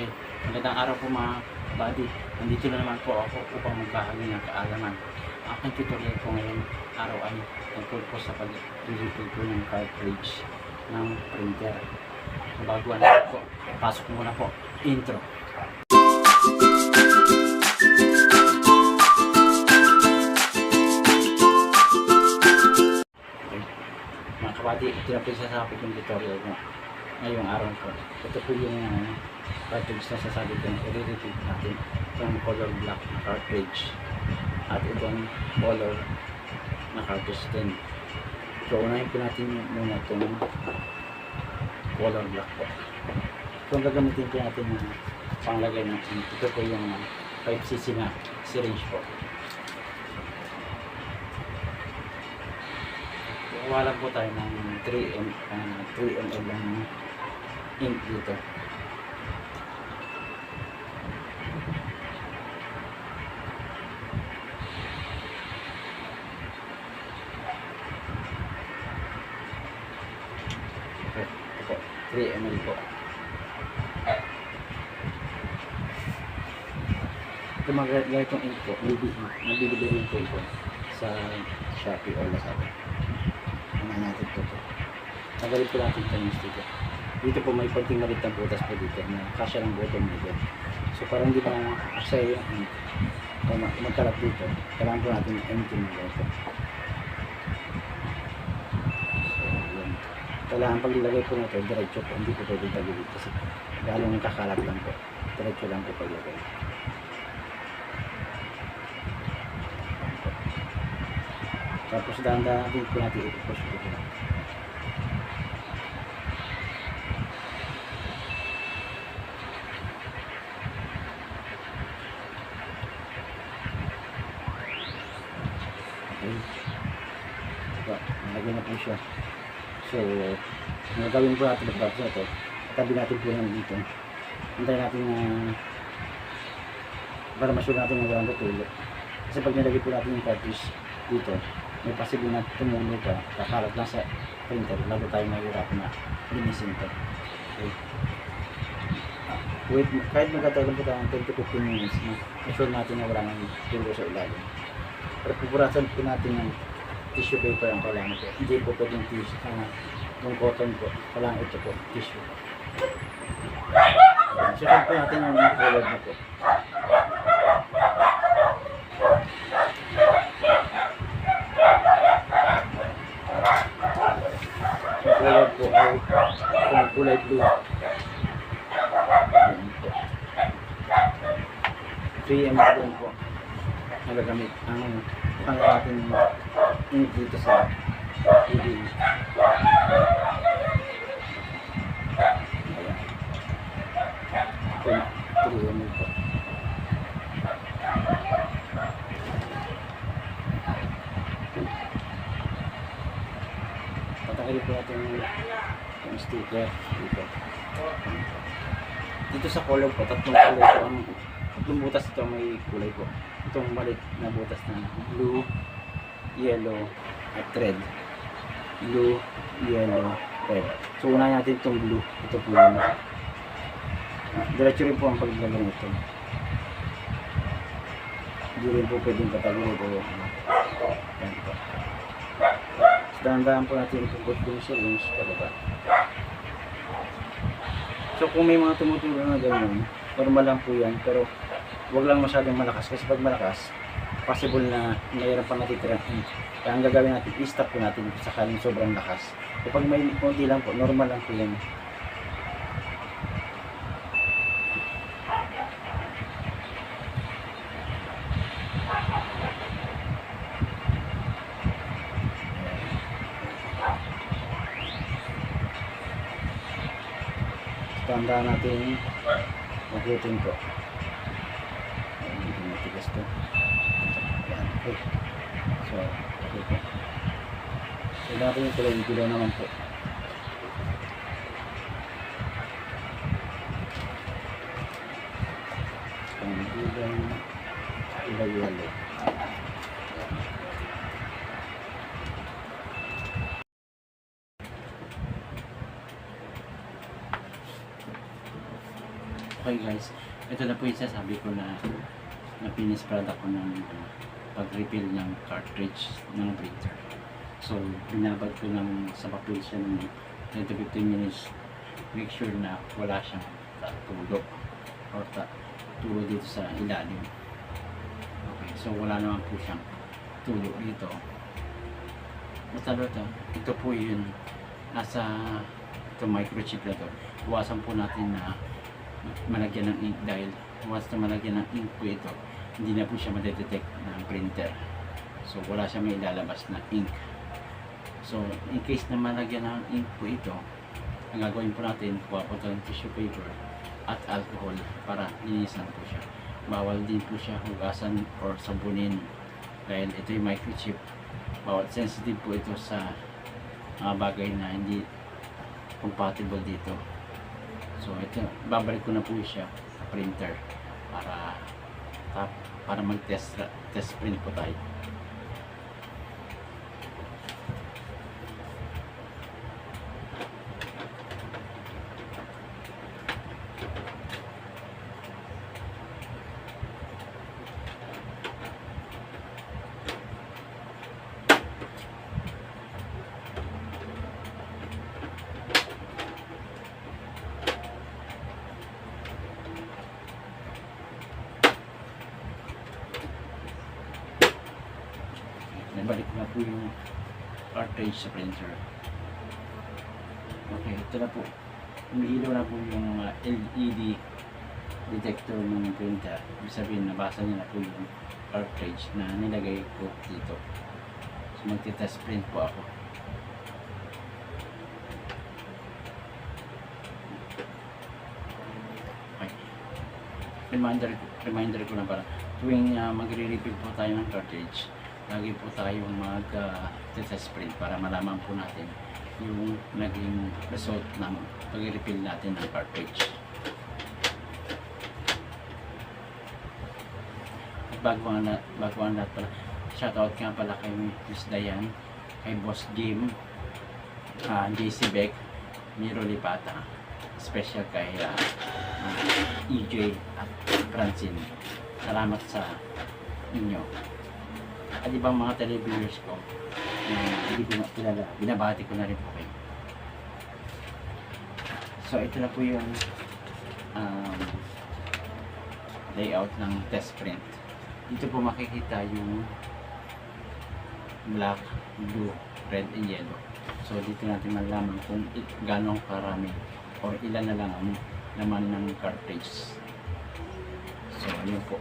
Okay, magandang araw po mga buddy. Nandito na naman po ako upang magbahagi ng kaalaman. Aking tutorial po ngayon araw ay tungkol po sa pag-refill po ng cartridge ng printer. So, bago ano po, pasok muna po, intro. Okay. Mga kabady, ito na po yung sasabi kong tutorial ko ngayong araw po. Ito po yung uh, cartridge na sasabi ko na i-repeat natin. Itong color black na cartridge at itong color na cartridge din. So, unahin po natin muna itong color black po. So, ang gagamitin po natin na panglagay ng ink. Ito po yung uh, 5cc na syringe po. Lang po tayo ng 3 m uh, 3 ml lang ng ink dito. Okay, ito po. 3 ml po. Ito mga ganitong ink po, nabibili, po ito sa Shopee or Lazada. Ano natin po ito. Nagalit po natin ito yung sticker. Dito po may konting malit na butas po dito na kasya ng bottom dito. So para hindi na asay yung ink, ma- magkalap dito, kailangan po natin empty na dito. So, yun. Kailangan pag ilagay po nito, diretso po, hindi po pwede tagilid kasi galong kakalat lang po. Diretso lang po paglagay. Tapos dahan-dahan natin po natin i-push po ito. Okay. So, nalagyan na po siya. So, ang gagawin po natin process na ito, tabi natin po lang dito. Hintayin natin na para masure natin na walang tutulo. Kasi pag nilagay po natin yung cartridge dito, may posible na tumulo pa, kakalat lang sa printer, lalo tayo mahirapan na linisin ito. Okay. Wait, kahit magkatagal po tayo ng 10 to 15 minutes, ma-sure natin na wala nang tulo sa ilalim. Pero pupurasan po natin ng tissue paper ang kailangan po. Hindi po pwedeng tissue, uh, yung cotton po. Kailangan ito po, tissue. Susunod po natin yung color na po. Color po ay kulay blue. Ayan po. 3 ml po po nagagamit ang ang ating dito sa 3 ml po. Natin yung, sticker dito. Dito sa color po, tatlong kulay po tatlong butas ito may kulay po. Itong malit na butas na blue, yellow, at red. Blue, yellow, red. So unahin natin itong blue. Ito po yun. Diretso rin po ang paglalagay nito. Hindi rin po pwedeng patagin ito. Yan po. So, dahan-dahan po natin ipupot yung syringe pababa. So kung may mga tumutulong na ganyan, normal lang po yan. Pero wag lang masyadong malakas kasi pag malakas, possible na mayroon pa natitira. Kaya ang gagawin natin, i-stop po natin sakaling sobrang lakas. Kapag may konti lang po, normal lang po yan. Tandaan natin mabutin po. Okay. So, okay po. So, natin yung kulay dilaw naman po. Ang dilaw, dilaw yellow. Okay, guys, ito na po yung sasabi ko na na finish product ko ng pag-refill ng cartridge ng printer. So, binabad ko lang sa papel siya ng 10 to 15 minutes. Make sure na wala siyang tulo or tulo dito sa ilalim. Okay, so wala naman po siyang tulo dito. Basta ito, ito po yun nasa ito microchip na to. Iwasan po natin na malagyan ng ink dahil once na malagyan ng ink po ito, hindi na po siya madetect ng printer. So wala siya may ilalabas na ink. So in case na malagyan ng ink po ito, ang gagawin po natin, kuha po ng tissue paper at alcohol para linisan po siya. Bawal din po siya hugasan or sabunin dahil ito yung microchip. Bawal sensitive po ito sa mga bagay na hindi compatible dito. So ito, babalik ko na po siya sa printer para tap, para mag-test test print po tayo. Nabalik na po yung cartridge sa printer. Okay, ito na po. Umiilaw na po yung uh, LED detector ng printer. Ibig sabihin, nabasa niya na po yung cartridge na nilagay ko dito. So, magti-test print po ako. Okay. Reminder, reminder ko na para tuwing uh, magre-refill po tayo ng cartridge, lagi po tayong mag uh, test print para malaman po natin yung naging result ng pag-refill natin ng cartridge. Bago ang, la- bago ang lahat pala, shoutout nga pala kay Miss Dayan, kay Boss Jim, uh, JC Beck, Miro Lipata, special kay uh, uh, EJ at Francine. Salamat sa inyo at ibang mga televiewers ko na hindi ko kilala, binabati ko na rin po kayo. So ito na po yung um, layout ng test print. Dito po makikita yung black, blue, red, and yellow. So dito natin malalaman kung gaano karami or ilan na lang ang laman ng cartridge. So yun po.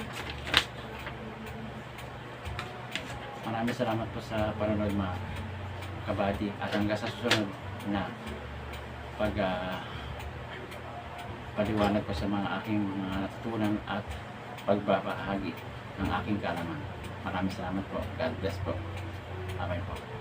Maraming salamat po sa panonood mga kabady at hanggang sa susunod na pag ah, paliwanag ko sa mga aking mga natutunan at pagbabahagi ng aking kalaman. Maraming salamat po. God bless po. Bye po.